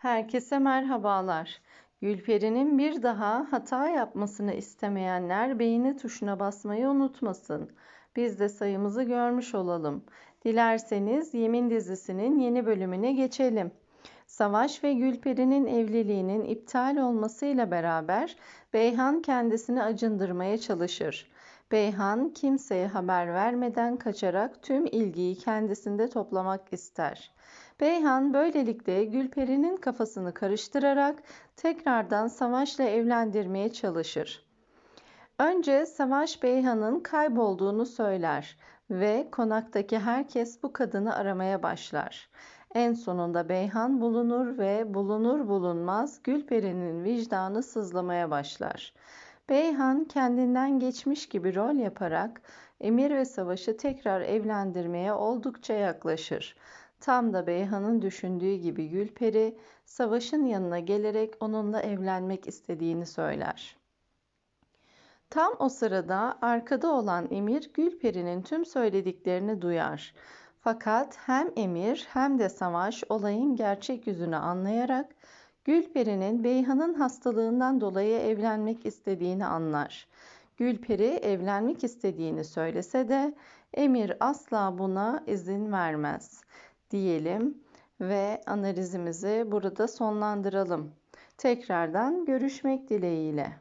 Herkese merhabalar. Gülperi'nin bir daha hata yapmasını istemeyenler beğeni tuşuna basmayı unutmasın. Biz de sayımızı görmüş olalım. Dilerseniz Yemin dizisinin yeni bölümüne geçelim. Savaş ve Gülperi'nin evliliğinin iptal olmasıyla beraber Beyhan kendisini acındırmaya çalışır. Beyhan kimseye haber vermeden kaçarak tüm ilgiyi kendisinde toplamak ister. Beyhan böylelikle Gülperi'nin kafasını karıştırarak tekrardan Savaş'la evlendirmeye çalışır. Önce Savaş Beyhan'ın kaybolduğunu söyler ve konaktaki herkes bu kadını aramaya başlar. En sonunda Beyhan bulunur ve bulunur bulunmaz Gülperi'nin vicdanı sızlamaya başlar. Beyhan kendinden geçmiş gibi rol yaparak Emir ve Savaş'ı tekrar evlendirmeye oldukça yaklaşır. Tam da Beyhan'ın düşündüğü gibi Gülperi, Savaş'ın yanına gelerek onunla evlenmek istediğini söyler. Tam o sırada arkada olan Emir Gülperi'nin tüm söylediklerini duyar. Fakat hem Emir hem de Savaş olayın gerçek yüzünü anlayarak Gülperi'nin Beyhan'ın hastalığından dolayı evlenmek istediğini anlar. Gülperi evlenmek istediğini söylese de Emir asla buna izin vermez diyelim ve analizimizi burada sonlandıralım. Tekrardan görüşmek dileğiyle.